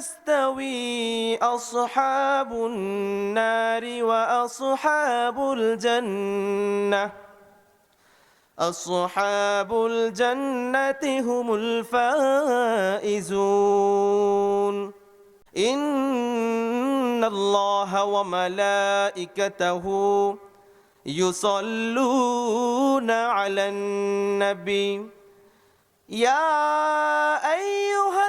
يستوي أصحاب النار وأصحاب الجنة. أصحاب الجنة هم الفائزون. إن الله وملائكته يصلون على النبي. يا أيها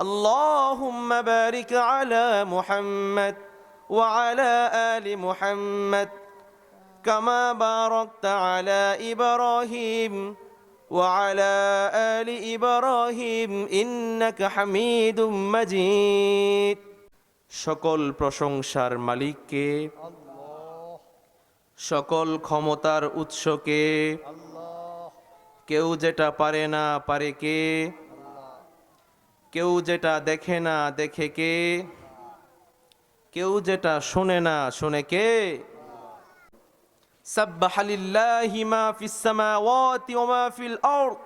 اللهم بارك على محمد وعلى آل محمد كما باركت على إبراهيم وعلى آل إبراهيم إنك حميد مجيد সকল প্রশংসার মালিককে সকল ক্ষমতার উৎসকে কেউ যেটা পারে না পারে কে কেউ যেটা দেখে না দেখে কে কেউ যেটা শোনে না শোনে কে سبح لله ما في السماوات وما في الأرض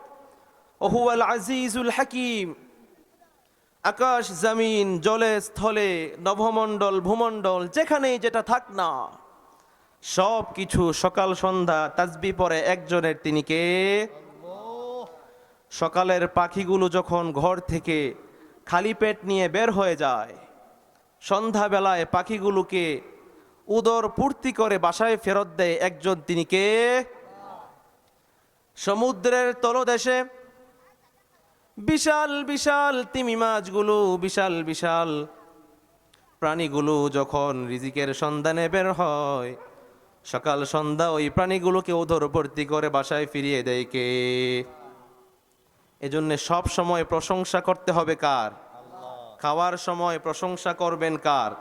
وهو العزيز الحكيم আকাশ জমিন জলে স্থলে নভমণ্ডল ভূমণ্ডল যেখানেই যেটা থাক না সব কিছু সকাল সন্ধ্যা তাজবি পরে একজনের তিনি কে সকালের পাখিগুলো যখন ঘর থেকে খালি পেট নিয়ে বের হয়ে যায়, সন্ধ্যাবেলায় পাখিগুলোকে উদর পূর্তি করে বাসায় ফেরত দেয় একজন, তিনি কে? সমুদ্রের তলদেশে। বিশাল বিশাল তিমি মাছগুলো, বিশাল বিশাল প্রাণীগুলো যখন রিজিকের সন্ধানে বের হয়, সকাল সন্ধ্যা ওই প্রাণীগুলোকে উদরবর্তী করে বাসায় ফিরিয়ে দেয় কে? এজন্য সব সময় প্রশংসা করতে হবে কার? খাওয়ার সময় প্রশংসা করবেন কার?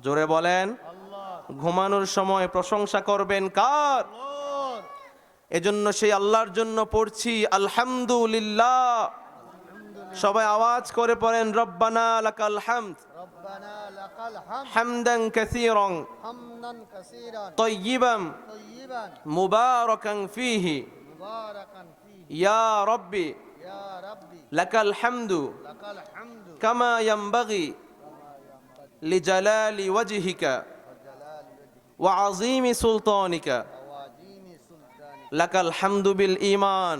জোরে বলেন। ঘুমানোর সময় প্রশংসা করবেন কার? এজন্য সেই আল্লাহর জন্য পড়ছি আলহামদুলিল্লাহ। সবাই আওয়াজ করে পড়েন রব্বানা লাকাল হামদ। হামদান কাসীরান। হামদান কাসীরান। তাইয়িবান মুবারাকান ফীহি। মুবারাকান ফীহি। ইয়া লাকাল হামদু কামা ইয়ামবাগি লিজালালি ওয়াজহিকা ওয়া আযীমি সুলতানিকা লাকাল হামদু বিল ঈমান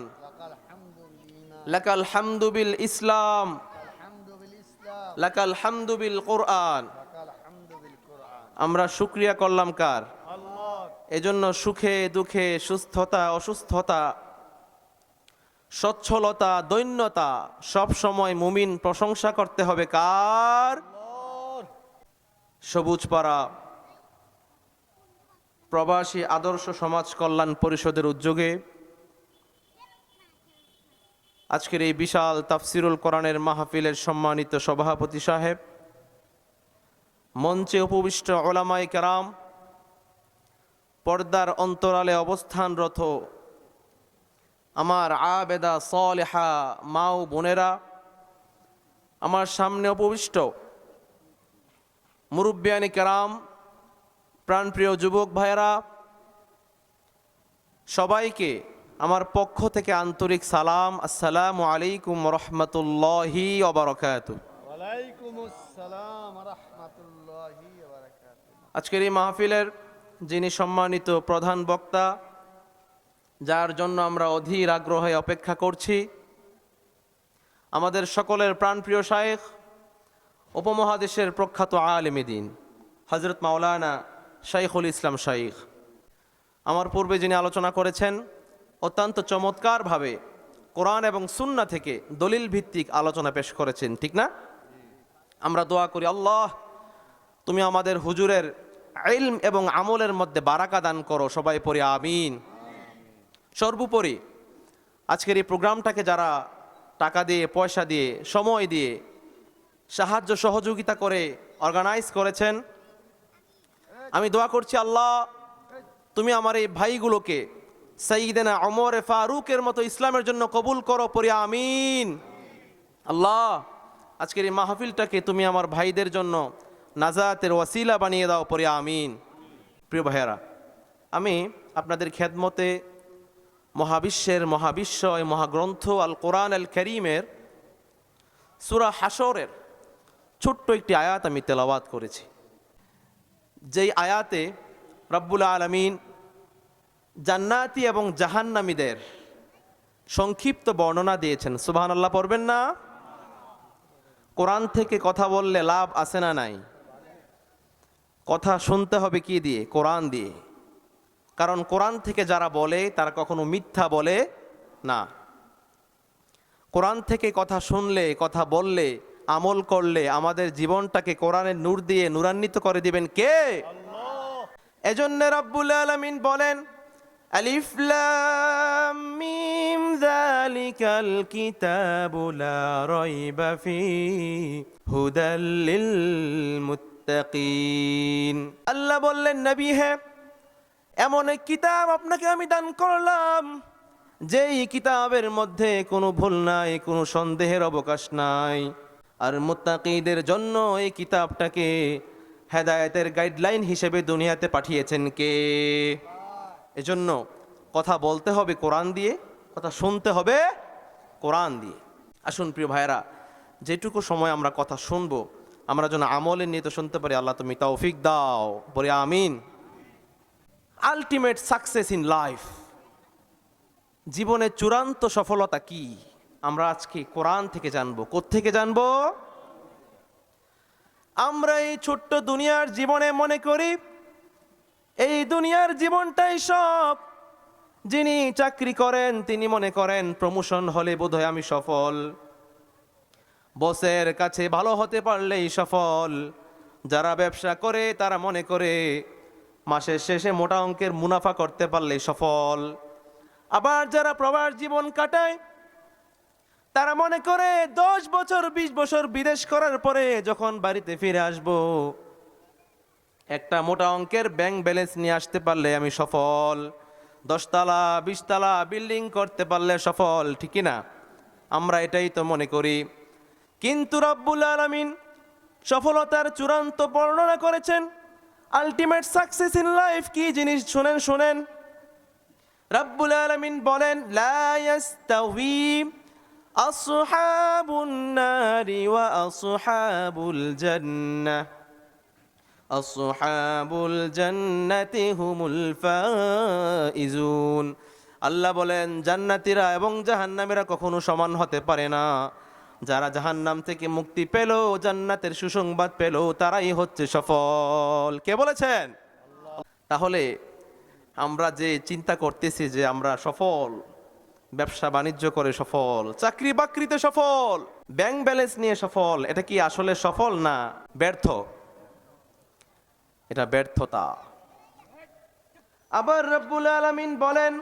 লাকাল হামদু ইসলাম আমরা শুক্রিয়া করলাম কার এজন্য সুখে দুঃখে সুস্থতা অসুস্থতা সচ্ছলতা দৈন্যতা সব সময় মুমিন প্রশংসা করতে হবে কার? সবুজ পাড়া প্রবাসী আদর্শ সমাজ কল্যাণ পরিষদের উদ্যোগে আজকের এই বিশাল তাফসিরুল কোরআনের মাহফিলের সম্মানিত সভাপতি সাহেব মঞ্চে উপবিষ্ট ওলামাই কেরাম পর্দার অন্তরালে অবস্থানরত আমার আবেদা সলেহা মাও বোনেরা আমার সামনে উপবিষ্ট মুরব্বিয়ানি কেরাম প্রাণপ্রিয় যুবক ভাইয়েরা সবাইকে আমার পক্ষ থেকে আন্তরিক সালাম আসসালাম আলাইকুম রহমতুল্লাহি অবরকাত আজকের এই মাহফিলের যিনি সম্মানিত প্রধান বক্তা যার জন্য আমরা অধীর আগ্রহে অপেক্ষা করছি। আমাদের সকলের প্রাণপ্রিয় শায়েখ, উপমহাদেশের প্রখ্যাত আলেমিদিন হজরত মাওলানা শাইখুল ইসলাম শাইখ। আমার পূর্বে যিনি আলোচনা করেছেন, অত্যন্ত চমৎকারভাবে কোরআন এবং সুন্না থেকে দলিল ভিত্তিক আলোচনা পেশ করেছেন, ঠিক না? আমরা দোয়া করি, আল্লাহ, তুমি আমাদের হুজুরের ইলম এবং আমলের মধ্যে বারাকা দান করো, সবাই পড়ি আমিন। সর্বোপরি আজকের এই প্রোগ্রামটাকে যারা টাকা দিয়ে, পয়সা দিয়ে, সময় দিয়ে সাহায্য, সহযোগিতা করে অর্গানাইজ করেছেন, আমি দোয়া করছি, আল্লাহ, তুমি আমার এই ভাইগুলোকে সঈদেনা অমর ফারুকের মতো ইসলামের জন্য কবুল করো পরি, আমিন। আল্লাহ, আজকের এই মাহফিলটাকে তুমি আমার ভাইদের জন্য নাজাতের ওয়াসিলা বানিয়ে দাও পরে, আমিন। প্রিয় ভাইয়ারা, আমি আপনাদের খেদমতে মহাবিশ্বের মহাবিশ্বয় মহাগ্রন্থ আল কোরআন আল করিমের সুরা হাসরের ছোট্ট একটি আয়াত আমি তেলাওয়াত করেছি। যেই আয়াতে রব্বুল আলমিন জান্নাতি এবং জাহান্নামীদের সংক্ষিপ্ত বর্ণনা দিয়েছেন। সুবাহান আল্লাহ পড়বেন না? কোরআন থেকে কথা বললে লাভ আসে না নাই? কথা শুনতে হবে কি দিয়ে? কোরআন দিয়ে। কারণ কোরআন থেকে যারা বলে তারা কখনো মিথ্যা বলে না। কোরআন থেকে কথা শুনলে কথা বললে আমল করলে আমাদের জীবনটাকে কোরআনের নূর দিয়ে নূরান্বিত করে দিবেন কে? এজন্য রব্বুল আলামিন বলেন আলিফ লাম মিম যালিকাল কিতাবু লা রাইবা ফি হুদাল লিল মুত্তাকিন। আল্লাহ বললেন নবী হে এমন এক কিতাব আপনাকে আমি দান করলাম, যেই কিতাবের মধ্যে কোনো ভুল নাই, কোনো সন্দেহের অবকাশ নাই। আর মুত্তাকিদের জন্য এই কিতাবটাকে হেদায়েতের গাইডলাইন হিসেবে দুনিয়াতে পাঠিয়েছেন কে? এজন্য কথা বলতে হবে কোরআন দিয়ে, কথা শুনতে হবে কোরআন দিয়ে। আসুন প্রিয় ভাইরা যেটুকু সময় আমরা কথা শুনব, আমরা যেন আমলে নিয়ে তো শুনতে পারি, আল্লাহ তুমি তৌফিক দাও, বলে আমিন। আলটিমেট সাকসেস ইন লাইফ জীবনের চূড়ান্ত সফলতা কি? আমরা আজকে কোরআন থেকে জানব। থেকে জানব? আমরা এই ছোট্ট দুনিয়ার জীবনে মনে করি, এই দুনিয়ার জীবনটাই সব। যিনি চাকরি করেন, তিনি মনে করেন প্রমোশন হলে বোধহয় আমি সফল। বসের কাছে ভালো হতে পারলেই সফল। যারা ব্যবসা করে, তারা মনে করে মাসের শেষে মোটা অঙ্কের মুনাফা করতে পারলে সফল। আবার যারা প্রবাস জীবন কাটায় তারা মনে করে দশ বছর, বিশ বছর বিদেশ করার পরে যখন বাড়িতে ফিরে আসব, একটা মোটা অঙ্কের ব্যাংক ব্যালেন্স নিয়ে আসতে পারলে আমি সফল। দশতলা, বিশতলা বিল্ডিং করতে পারলে সফল ঠিকই না আমরা এটাই তো মনে করি। কিন্তু রব্বুল আলমিন সফলতার চূড়ান্ত বর্ণনা করেছেন আলটিমেট সাকসেস ইন লাইফ কি জিনিস? শুনেন শুনেন। রব্বুল আলমিন বলেন আসহাবুন নারি ওয়া আসহাবুল জান্নাহ। আসহাবুল জান্নাতি হুমুল ফাইজুন। আল্লাহ বলেন, জান্নাতীরা এবং জাহান্নামীরা কখনো সমান হতে পারে না। যারা জাহান্নাম থেকে মুক্তি পেল, জান্নাতের সুসংবাদ পেল, তারাই হচ্ছে সফল। কে বলেছেন? তাহলে আমরা যে চিন্তা করতেছি যে আমরা সফল, ব্যবসা বাণিজ্য করে সফল, চাকরি বাকরিতে সফল, ব্যাংক ব্যালেন্স নিয়ে সফল, এটা কি আসলে সফল না ব্যর্থ? এটা ব্যর্থতা। আবার রব্বুল আলামিন বলেন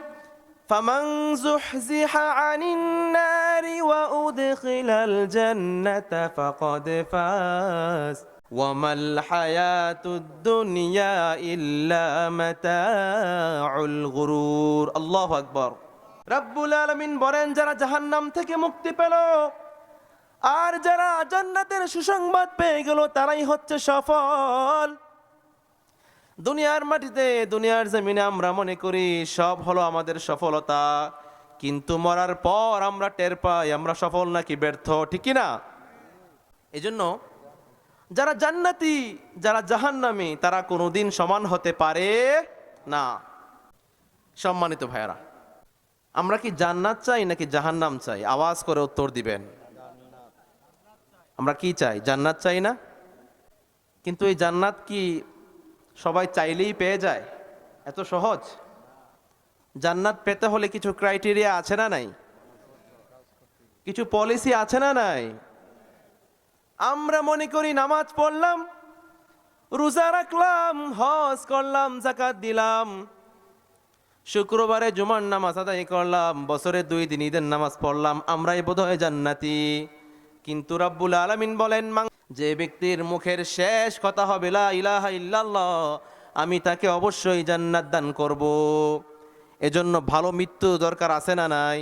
فمن زحزح عن النار وأدخل الجنة فقد فاز وما الحياة الدنيا إلا متاع الغرور الله أكبر রব্বুল আলামিন বলেন যারা জাহান্নাম থেকে মুক্তি পেল আর যারা জান্নাতের সুসংবাদ পেয়ে গেল তারাই হচ্ছে সফল দুনিয়ার মাটিতে, দুনিয়ার জমিনে আমরা মনে করি সব হলো আমাদের সফলতা। কিন্তু মরার পর আমরা টের পাই, আমরা সফল নাকি ব্যর্থ, ঠিক না এই জন্য যারা জান্নাতি, যারা জাহান্নামী, তারা কোনোদিন সমান হতে পারে না। সম্মানিত ভাইয়েরা, আমরা কি জান্নাত চাই নাকি জাহান্নাম চাই? আওয়াজ করে উত্তর দিবেন। আমরা কি চাই? জান্নাত চাই না? কিন্তু এই জান্নাত কি সবাই চাইলেই পেয়ে যায়। এত সহজ? জান্নাত পেতে হলে কিছু ক্রাইটেরিয়া আছে না নাই? কিছু পলিসি আছে না নাই? আমরা মনে করি নামাজ পড়লাম, রোজা রাখলাম, হজ করলাম জাকাত দিলাম, শুক্রবারে জুমার নামাজ আদায় করলাম, বছরে দুই দিন ঈদের নামাজ পড়লাম, আমরাই বোধ হয় জান্নাতি। কিন্তু রাব্বুল আলামিন বলেন যে ব্যক্তির মুখের শেষ কথা হবে ইল্লাল্লাহ আমি তাকে অবশ্যই জান্নাত দান করব। এজন্য ভালো মৃত্যু দরকার আছে না নাই?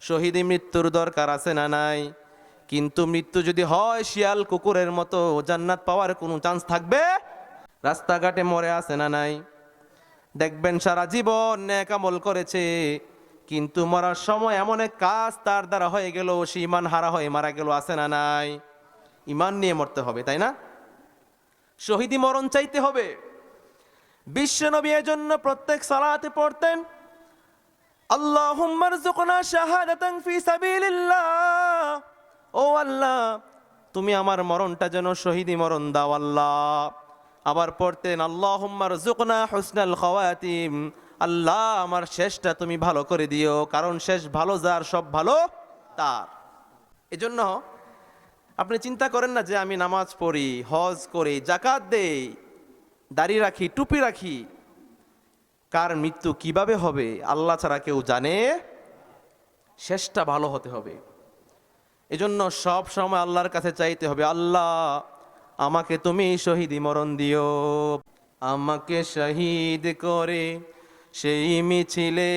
শহীদি মৃত্যুর দরকার আছে না নাই? কিন্তু মৃত্যু যদি হয়, শিয়াল কুকুরের মতো জান্নাত পাওয়ার কোনো চান্স থাকবে? রাস্তাঘাটে মরে আছে না নাই? দেখবেন সারা জীবন ন্যাকামল করেছে, কিন্তু মরার সময় এমন এক কাজ তার দ্বারা হয়ে গেল, সে ইমান হারা হয়ে মারা গেল, আছে না নাই? ইমান নিয়ে মরতে হবে, তাই না? শহীদি মরণ চাইতে হবে। বিশ্বনবী জন্য প্রত্যেক সালাতে পড়তেন, আল্লাহুম্মা রযুকনা শাহাদাতান ফি সাবিলিল্লাহ। ও আল্লাহ, তুমি আমার মরণটা যেন শহীদি মরণ দাও, আল্লাহ। আবার পড়তেন, আল্লাহুম্মা রযুকনা হুসনাল খাওয়াতিম। আল্লাহ, আমার শেষটা তুমি ভালো করে দিও, কারণ শেষ ভালো যার, সব ভালো তার। এজন্য আপনি চিন্তা করেন না যে আমি নামাজ পড়ি, হজ করি জাকাত দেই, দাড়ি রাখি, টুপি রাখি। কার মৃত্যু কীভাবে হবে, আল্লাহ ছাড়া কেউ জানে। শেষটা ভালো হতে হবে। এজন্য সব সময় আল্লাহর কাছে চাইতে হবে, আল্লাহ, আমাকে তুমি শহীদি মরণ দিও। আমাকে শহীদ করে সেই মিছিলে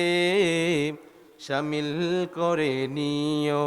সামিল করে নিও।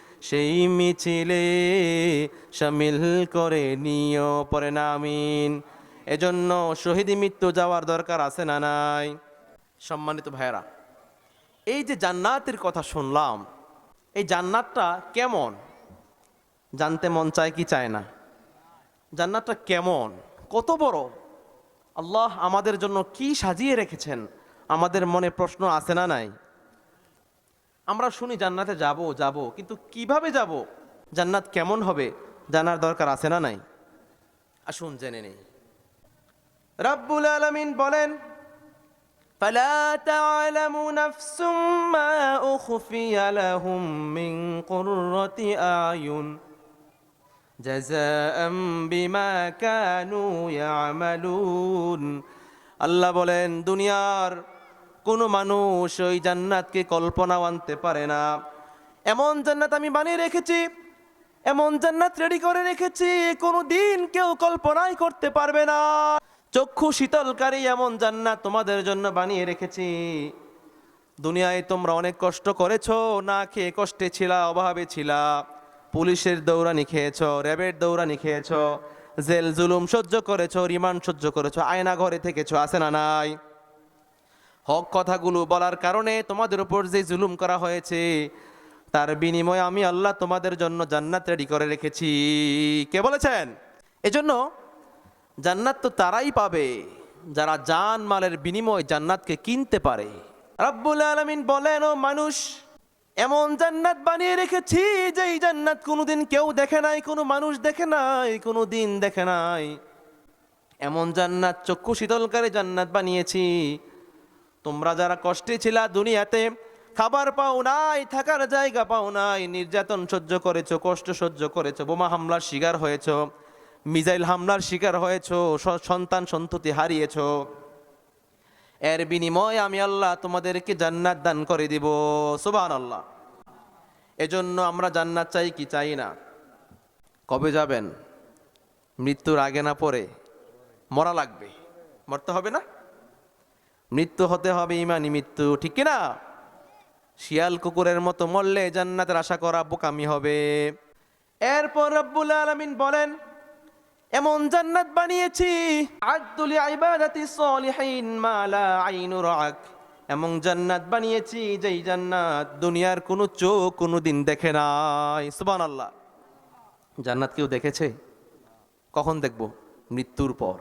সেই মিছিলে সামিল করে নিও, পরে নামিন এজন্য শহীদি মৃত্যু যাওয়ার দরকার আছে না নাই? সম্মানিত ভাইয়েরা, এই যে জান্নাতের কথা শুনলাম, এই জান্নাতটা কেমন? জানতে মন চায় কি চায় না? জান্নাতটা কেমন? কত বড়? আল্লাহ আমাদের জন্য কি সাজিয়ে রেখেছেন? আমাদের মনে প্রশ্ন আছে না নাই? আমরা শুনি জান্নাতে যাব যাব কিন্তু কিভাবে যাব জান্নাত কেমন হবে জানার দরকার আছে না নাই আসুন জেনে নেই রাব্বুল আলামিন বলেন فلا تعلم نفس ما أخفي لهم من قرة أعين جزاء بما كانوا يعملون আল্লাহ বলেন দুনিয়ার কোনো মানুষ ওই জান্নাতকে কল্পনাও আনতে পারে না। এমন জান্নাত আমি বানিয়ে রেখেছি, এমন জান্নাত রেডি করে রেখেছি কোনো দিন কেউ কল্পনাই করতে পারবে না। চক্ষু শীতলকারী এমন জান্নাত তোমাদের জন্য বানিয়ে রেখেছি। দুনিয়ায় তোমরা অনেক কষ্ট করেছ, না খেয়ে কষ্টে ছিলা, অভাবে ছিলা। পুলিশের দৌড়ানি খেয়েছো, র্যাবের দৌড়ানি খেয়েছো, জেল জুলুম সহ্য করেছ, রিমান্ড সহ্য করেছ আয়না ঘরে থেকেছো আসে না নাই? হক কথাগুলো বলার কারণে তোমাদের উপর যে জুলুম করা হয়েছে, তার বিনিময়ে আমি আল্লাহ তোমাদের জন্য জান্নাত রেডি করে রেখেছি। কে বলেছেন? এজন্য জান্নাত তো তারাই পাবে, যারা জান মালের বিনিময় জান্নাতকে কিনতে পারে। রাব্বুল আলামিন বলেন, ও মানুষ, এমন জান্নাত বানিয়ে রেখেছি যে এই জান্নাত কোনোদিন কেউ দেখে নাই, কোনো মানুষ দেখে নাই, কোনো দিন দেখে নাই। এমন জান্নাত, চক্ষু শীতলকারী জান্নাত বানিয়েছি তোমরা যারা কষ্টে ছিলা দুনিয়াতে, খাবার পাও নাই, থাকার জায়গা পাও নাই, নির্যাতন সহ্য করেছ, কষ্ট সহ্য করেছ, বোমা হামলার শিকার হয়েছো মিজাইল হামলার শিকার হয়েছো সন্তান সন্ততি হারিয়েছো। এর বিনিময়ে আমি আল্লাহ তোমাদেরকে জান্নাত দান করে দিব সুবান আল্লাহ এজন্য আমরা জান্নাত চাই কি চাই না? কবে যাবেন? মৃত্যুর আগে না পরে? মরা লাগবে। মরতে হবে না? মৃত্যু হতে হবে ইমানি মৃত্যু, ঠিক কি না শিয়াল কুকুরের মতো মরলে জান্নাতের আশা করা বোকামি হবে। এরপর রব্বুল আলামিন বলেন, এমন জান্নাত বানিয়েছি আদুল ইবাদাতি সলিহিন মা লা আইনু রাক। এমন জান্নাত বানিয়েছি যেই জান্নাত দুনিয়ার কোনো চোখ কোনো দিন দেখে নাই। সুবান আল্লাহ জান্নাত কেউ দেখেছে? কখন দেখব? মৃত্যুর পর।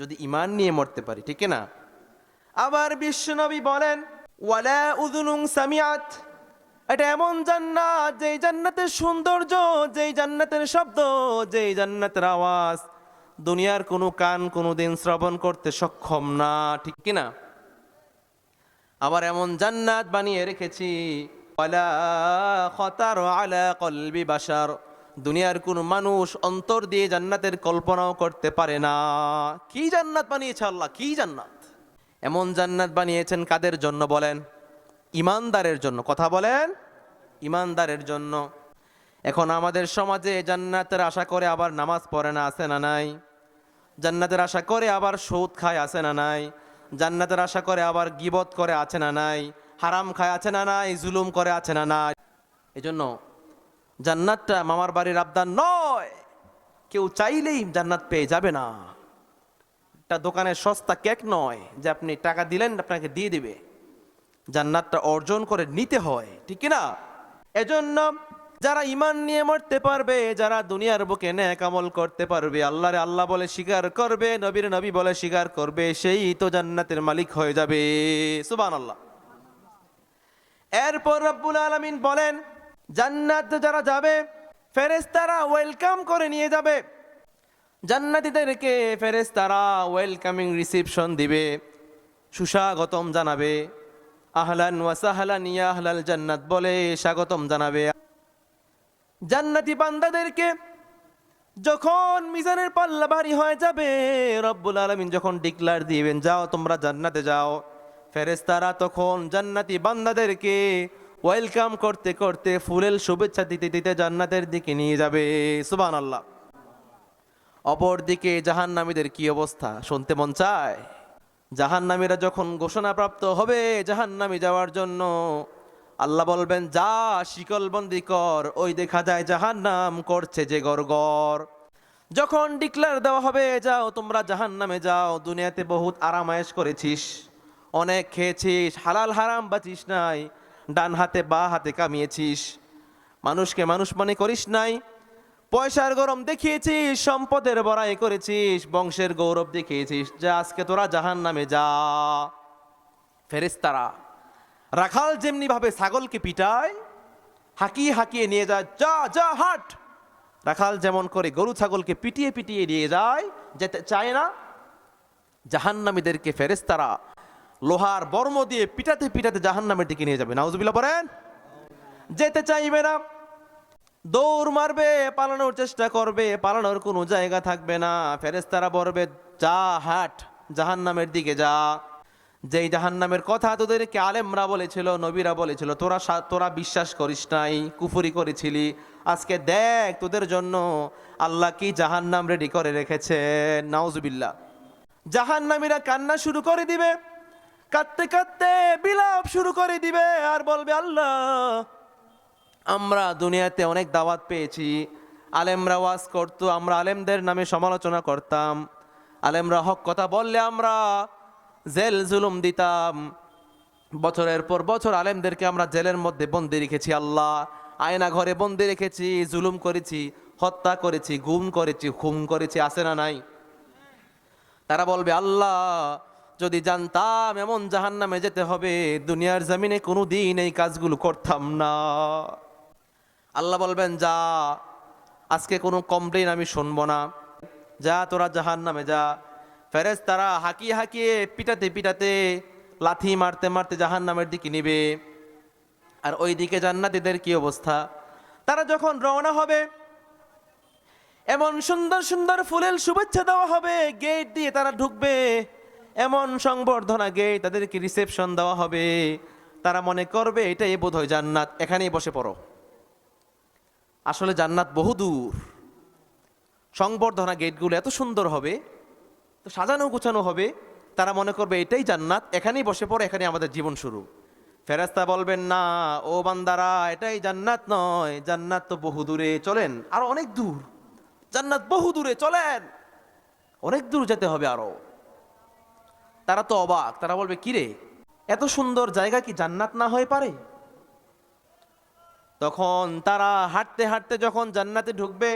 যদি ইমান নিয়ে মরতে পারি, ঠিক না আবার বিশ্বনবী বলেন, ওয়ালা উযুনুন সামিআত। এটা এমন জান্নাত, যেই জান্নাতের সৌন্দর্য, যেই জান্নাতের শব্দ, যেই জান্নাতের আওয়াজ। দুনিয়ার কোনো কান কোনো দিন শ্রবণ করতে সক্ষম না, ঠিক কি না আবার এমন জান্নাত বানিয়ে রেখেছি, ওয়ালা খতার আলা কলবি বাসার দুনিয়ার কোন মানুষ অন্তর দিয়ে জান্নাতের কল্পনাও করতে পারে না। কি জান্নাত বানিয়েছে আল্লাহ? কি জান্নাত? এমন জান্নাত বানিয়েছেন কাদের জন্য বলেন? ইমানদারের জন্য। কথা বলেন? ইমানদারের জন্য। এখন আমাদের সমাজে জান্নাতের আশা করে আবার নামাজ পড়ে না, আছে না নাই? জান্নাতের আশা করে আবার সৌদ খায়, আছে না নাই? জান্নাতের আশা করে আবার গিবত করে, আছে না নাই? হারাম খায়, আছে না নাই? জুলুম করে, আছে না নাই? এজন্য জান্নাতটা মামার বাড়ির আবদার নয়। কেউ চাইলেই জান্নাত পেয়ে যাবে না। একটা দোকানের সস্তা কেক নয় যে আপনি টাকা দিলেন, আপনাকে দিয়ে দিবে। জান্নাতটা অর্জন করে নিতে হয়, ঠিক না এজন্য যারা ইমান নিয়ে মরতে পারবে, যারা দুনিয়ার বুকে ন্যাক আমল করতে পারবে, আল্লাহরে আল্লাহ বলে স্বীকার করবে, নবীর নবী বলে স্বীকার করবে, সেই তো জান্নাতের মালিক হয়ে যাবে। সুবান আল্লাহ এরপর রব্বুল আলমিন বলেন, জান্নাত যারা যাবে ফেরেস্তারা ওয়েলকাম করে নিয়ে যাবে। জান্নাতীদেরকে ফেরেশতারা ওয়েলকামিং রিসিপশন দিবে, সুস্বাগতম জানাবে। আহলান ওয়াসাহলান ইয়া আহলাল জান্নাত বলে স্বাগতম জানাবে। জান্নাতি বান্দাদেরকে যখন মিজানের পাল্লা ভারী হয়ে যাবে, রব্বুল আলমিন যখন ডিক্লার দিবেন, যাও, তোমরা জান্নাতে যাও। ফেরেস্তারা তখন জান্নাতি বান্দাদেরকে ওয়েলকাম করতে করতে ফুলেল শুভেচ্ছা দিতে দিতে জান্নাতের দিকে নিয়ে যাবে। সুবান আল্লাহ অপরদিকে জাহান্নামীদের কি অবস্থা? শুনতে মন চায়? জাহান্নামীরা যখন ঘোষণাপ্রাপ্ত হবে জাহান্নামী যাওয়ার জন্য, আল্লাহ বলবেন, যা শিকলবন্দি কর, ওই দেখা যায় জাহান্নাম করছে যে গড়গড়। যখন ডিক্লার দেওয়া হবে, যাও, তোমরা জাহান্নামে যাও, দুনিয়াতে বহুত আরামায়েশ করেছিস, অনেক খেয়েছিস, হালাল হারাম বাঁচিস নাই ডান হাতে বা হাতে কামিয়েছিস, মানুষকে মানুষ মনে করিস নাই পয়সার গরম দেখিয়েছিস, সম্পদের বড়াই করেছিস, বংশের গৌরব দেখিয়েছিস, যা আজকে তোরা জাহান নামে যা। ফেরেস্তারা রাখাল যেমনি ভাবে ছাগলকে পিটায়, হাঁকিয়ে হাঁকিয়ে নিয়ে যায়, যা যা, হাট। রাখাল যেমন করে গরু ছাগলকে পিটিয়ে পিটিয়ে নিয়ে যায়, যেতে চায় না। জাহান্নামীদেরকে ফেরেস্তারা লোহার বর্ম দিয়ে পিটাতে পিটাতে জাহান্নামের দিকে নিয়ে যাবে। নাউজুবিল্লাহ পড়েন যেতে চাইবে না। দৌড় মারবে, পালানোর চেষ্টা করবে, পালানোর কোনো জায়গা থাকবে না। ফেরেস্তারা বলবে, যা হাট, জাহান্নামের দিকে যা। যেই জাহান্নামের কথা তোদেরকে আলেমরা বলেছিল, নবীরা বলেছিল, তোরা তোরা বিশ্বাস করিস নাই, কুফুরি করেছিলি। আজকে দেখ তোদের জন্য আল্লাহ কি জাহান্নাম রেডি করে রেখেছে। নাউজুবিল্লাহ। জাহান্নামীরা কান্না শুরু করে দিবে, কাঁদতে কাঁদতে বিলাপ শুরু করে দিবে আর বলবে, আল্লাহ আমরা দুনিয়াতে অনেক দাওয়াত পেয়েছি। আলেমরা ওয়াজ করতো, আমরা আলেমদের নামে সমালোচনা করতাম। আলেমরা হক কথা বললে আমরা জেল জুলুম দিতাম। বছরের পর বছর আলেমদেরকে আমরা জেলের মধ্যে বন্দি রেখেছি, আল্লাহ। আয়না ঘরে বন্দি রেখেছি, জুলুম করেছি, হত্যা করেছি, গুম করেছি, খুন করেছি আসে না নাই? তারা বলবে, আল্লাহ, যদি জানতাম এমন জাহান্নামে যেতে হবে, দুনিয়ার জমিনে কোনো দিন এই কাজগুলো করতাম না। আল্লাহ বলবেন, যা, আজকে কোনো কমপ্লেন আমি শুনব না। যা, তোরা জাহান নামে যা। ফেরেজ তারা হাঁকিয়ে হাঁকিয়ে পিটাতে পিটাতে লাথি মারতে মারতে জাহান নামের দিকে নিবে। আর ওই দিকে জান্নাতীদের কি অবস্থা? তারা যখন রওনা হবে, এমন সুন্দর সুন্দর ফুলের শুভেচ্ছা দেওয়া হবে গেট দিয়ে তারা ঢুকবে। এমন সংবর্ধনা গেট তাদেরকে রিসেপশন দেওয়া হবে। তারা মনে করবে, এটাই বোধ হয় জান্নাত। এখানেই বসে পড়ো। আসলে জান্নাত বহু দূর। সংবর্ধনা গেটগুলো এত সুন্দর হবে, তো সাজানো গুছানো হবে, তারা মনে করবে এটাই জান্নাত, এখানেই বসে পড়ে, এখানে আমাদের জীবন শুরু। ফেরাস্তা বলবেন, না, ও বান্দারা, এটাই জান্নাত নয়, জান্নাত তো বহু দূরে, চলেন, আর অনেক দূর, জান্নাত বহু দূরে, চলেন, অনেক দূর যেতে হবে আরও। তারা তো অবাক, তারা বলবে, কিরে, এত সুন্দর জায়গা কি জান্নাত না হয়ে পারে? তখন তারা হাঁটতে হাঁটতে যখন জান্নাতে ঢুকবে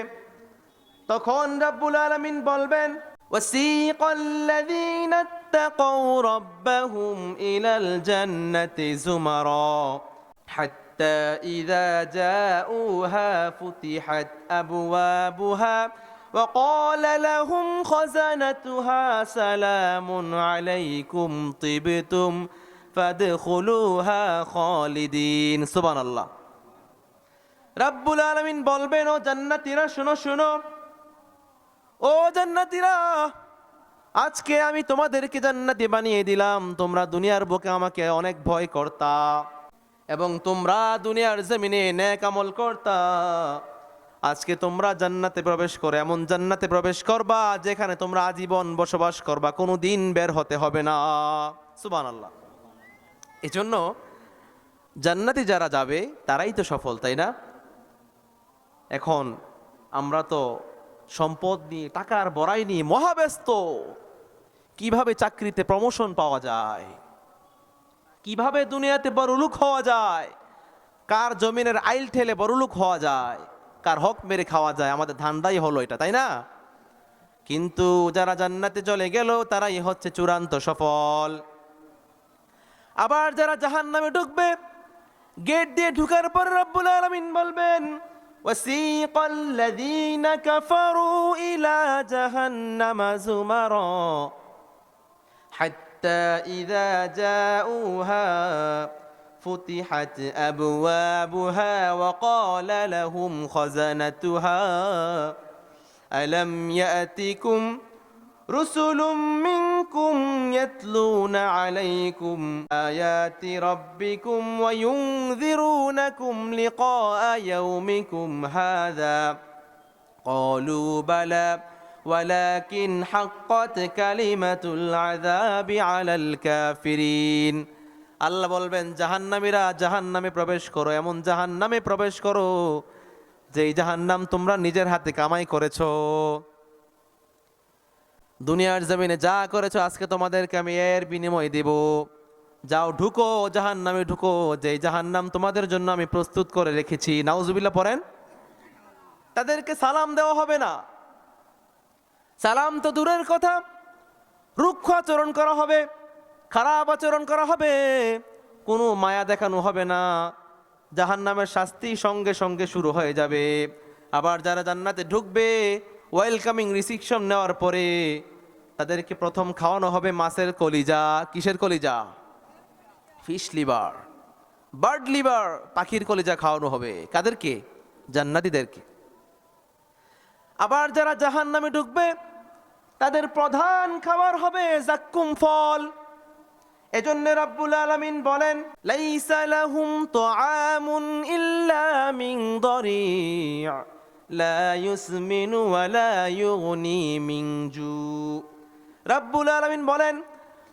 তখন রাব্বুল আলামিন বলবেন وسيق الذين اتقوا ربهم إلى الجنة زمرا حتى إذا جاءوها فتحت أبوابها وقال لهم خزنتها سلام عليكم طبتم فادخلوها خالدين سبحان الله রাব্বুল আলামিন বলবেন, ও জান্নাতীরা, শুনো শুনো। ও জান্নাতীরা, আজকে আমি তোমাদেরকে জান্নাতি বানিয়ে দিলাম। তোমরা দুনিয়ার বুকে আমাকে অনেক ভয় করতা এবং তোমরা দুনিয়ার জমিনে ন্যাক আমল করতা। আজকে তোমরা জান্নাতে প্রবেশ করে, এমন জান্নাতে প্রবেশ করবা যেখানে তোমরা আজীবন বসবাস করবা কোনো দিন বের হতে হবে না। সুবহানাল্লাহ। এজন্য জান্নাতি যারা যাবে, তারাই তো সফল, তাই না? এখন আমরা তো সম্পদ নিয়ে, টাকার বড়াই নিয়ে মহাব্যস্ত। কীভাবে চাকরিতে প্রমোশন পাওয়া যায়? কীভাবে দুনিয়াতে বড়লুক হওয়া যায়? কার জমিনের আইল ঠেলে বড়লুক হওয়া যায়? কার হক মেরে খাওয়া যায়? আমাদের ধান্দাই হলো এটা, তাই না? কিন্তু যারা জান্নাতে চলে গেল, তারাই হচ্ছে চূড়ান্ত সফল। আবার যারা জাহান নামে ঢুকবে গেট দিয়ে ঢুকার পর রব্বুল আলামিন বলবেন وسيق الذين كفروا إلى جهنم زمرا حتى إذا جاءوها فتحت أبوابها وقال لهم خزنتها ألم يأتكم رسل منكم يتلون عليكم آيات ربكم وينذرونكم لقاء يومكم هذا قالوا بلى ولكن حقت كلمة العذاب على الكافرين আল্লাহ বলবেন জাহান্নামীরা জাহান্নামে প্রবেশ করো এমন জাহান্নামে প্রবেশ করো যেই জাহান্নাম তোমরা নিজের হাতে কামাই করেছো দুনিয়ার জমিনে যা করেছ, আজকে তোমাদেরকে আমি এর বিনিময় দেব। যাও ঢুকো জাহান নামে ঢুকো যে জাহান্নাম তোমাদের জন্য আমি প্রস্তুত করে রেখেছি। নাউজুবিল্লাহ পড়েন। তাদেরকে সালাম দেওয়া হবে না। সালাম তো দূরের কথা। রুক্ষ আচরণ করা হবে, খারাপ আচরণ করা হবে, কোনো মায়া দেখানো হবে না। জাহান্নামের শাস্তি সঙ্গে সঙ্গে শুরু হয়ে যাবে। আবার যারা জান্নাতে ঢুকবে ওয়েলকামিং রিসিপশন নেওয়ার পরে তাদেরকে প্রথম খাওয়ানো হবে মাছের কলিজা। কিসের কলিজা? ফিশ লিভার বার্ড লিভার পাখির কলিজা খাওয়ানো হবে। কাদেরকে? জান্নাতিদেরকে। আবার যারা জাহান নামে ঢুকবে, তাদের প্রধান খাবার হবে জাক্কুম ফল। এজন্য রাব্বুল আলামিন বলেন, লাইসা লাহুম তুআমুন ইল্লা মিন দরি' লা ইউসমিনু ওয়া লা ইউগনি মিন জু। রাব্বুল আলামিন বলেন,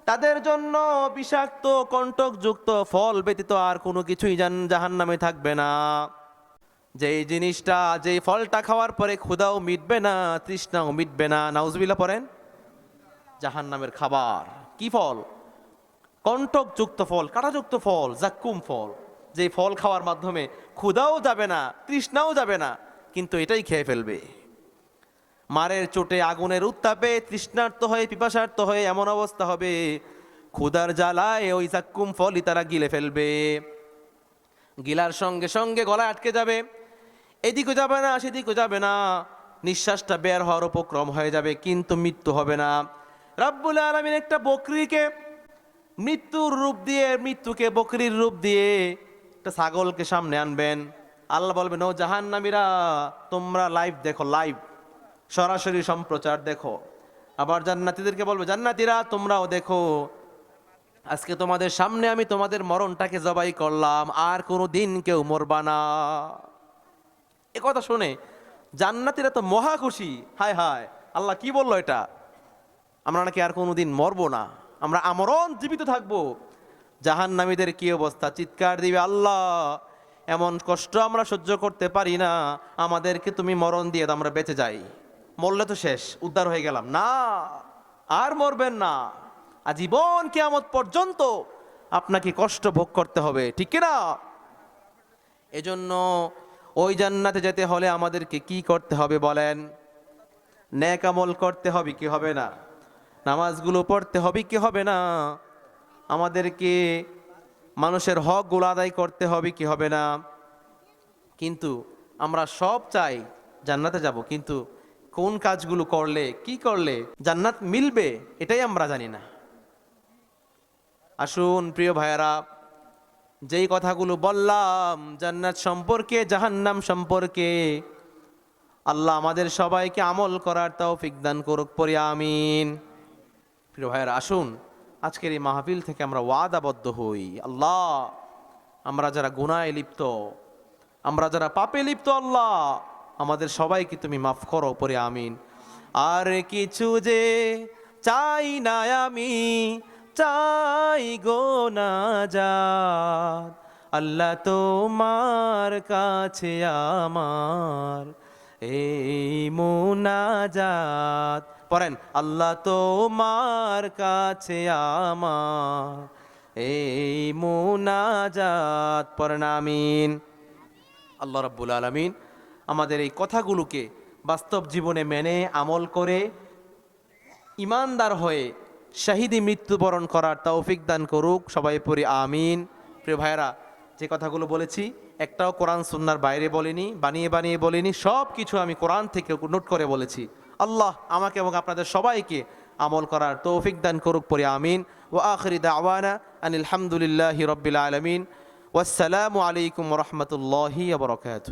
তাদের জন্য বিষাক্ত কণ্টকযুক্ত ফল ব্যতীত আর কোনো কিছুই জান, জাহান্নামে থাকবে না। যেই জিনিসটা, যেই ফলটা খাওয়ার পরে ক্ষুধাও মিটবে না, তৃষ্ণাও মিটবে না নাউজবিল্লা পড়েন, জাহান্নামের খাবার। কি ফল? কণ্টকযুক্ত ফল, কাঁটাযুক্ত ফল, জাক্কুম ফল। যে ফল খাওয়ার মাধ্যমে ক্ষুধাও যাবে না, তৃষ্ণাও যাবে না, কিন্তু এটাই খেয়ে ফেলবে। মারের চোটে আগুনের উত্তাপে তৃষ্ণার্ত হয়ে, পিপাসার্ত হয়ে এমন অবস্থা হবে। ক্ষুধার জ্বালায় ওই জাক্কুম ফলই তারা গিলে ফেলবে। গিলার সঙ্গে সঙ্গে গলায় আটকে যাবে। এদিকে যাবে না সেদিকে যাবে না। নিঃশ্বাসটা বের হওয়ার উপক্রম হয়ে যাবে, কিন্তু মৃত্যু হবে না। রাব্বুল আলমিন একটা বকরিকে মৃত্যুর রূপ দিয়ে, মৃত্যুকে বকরির রূপ দিয়ে একটা ছাগলকে সামনে আনবেন। আল্লাহ বলবেন, ও জাহান্নামীরা, তোমরা লাইভ দেখো লাইভ সরাসরি সম্প্রচার দেখো। আবার জান্নাতীদেরকে বলবে, জান্নাতীরা, তোমরাও দেখো। আজকে তোমাদের সামনে আমি তোমাদের মরণটাকে জবাই করলাম, আর কোনো দিন কেউ মরবা না। এ কথা শুনে জান্নাতীরা তো মহা খুশি। হায় হায়, আল্লাহ কি বলল এটা? আমরা নাকি আর কোনো দিন মরবো না। আমরা আমরণ জীবিত থাকব। জাহান নামীদের কি অবস্থা? চিৎকার দিবে, আল্লাহ, এমন কষ্ট আমরা সহ্য করতে পারি না। আমাদেরকে তুমি মরণ দিয়ে আমরা বেঁচে যাই। মরলে তো শেষ, উদ্ধার হয়ে গেলাম। না, আর মরবেন না। আজীবন কেয়ামত পর্যন্ত আপনাকে কষ্ট ভোগ করতে হবে, ঠিক না এজন্য ওই জান্নাতে যেতে হলে আমাদেরকে কি করতে হবে বলেন? ন্যাক আমল করতে হবে, কি হবে না? নামাজগুলো পড়তে হবে, কি হবে না? আমাদেরকে মানুষের হক হকগুলো আদায় করতে হবে, কি হবে না? কিন্তু আমরা সব চাই জান্নাতে যাব, কিন্তু কোন কাজগুলো করলে, কি করলে জান্নাত মিলবে, এটাই আমরা জানি না। আসুন প্রিয় ভাইয়েরা, যেই কথাগুলো বললাম, জান্নাত সম্পর্কে, জাহান্নাম সম্পর্কে, আল্লাহ আমাদের সবাইকে আমল করার তৌফিক দান করুক পরে আমিন। প্রিয় ভাইয়েরা, আসুন, আজকের এই মাহফিল থেকে আমরা ওয়াদাবদ্ধ হই। আল্লাহ, আমরা যারা গুনায় লিপ্ত, আমরা যারা পাপে লিপ্ত, আল্লাহ আমাদের সবাইকে তুমি মাফ করো পরে আমিন। আর কিছু যে চাই না আমি, চাই গো না যাত আল্লাহ তোমার কাছে আমার এই মুনাজাত। পড়েন, আল্লাহ তোমার কাছে আমার এই মুনাজাত। পড়েন, আমিন। আল্লাহ রাব্বুল আলামিন আমাদের এই কথাগুলোকে বাস্তব জীবনে মেনে, আমল করে, ইমানদার হয়ে শাহিদি মৃত্যুবরণ করার তৌফিক দান করুক। সবাই পড়ি আমিন। প্রিয় ভাইয়েরা, যে কথাগুলো বলেছি, একটাও কোরআন সুন্নার বাইরে বলিনি, বানিয়ে বানিয়ে বলিনি সব কিছু আমি কোরআন থেকে নোট করে বলেছি। আল্লাহ আমাকে এবং আপনাদের সবাইকে আমল করার তৌফিক দান করুক পরে আমিন। ও আখরি দাওয়ানা আনিল হামদুলিল্লাহি আলমিন। ওয়াসসালামু আলাইকুম রহমতুল্লাহি আবরকাত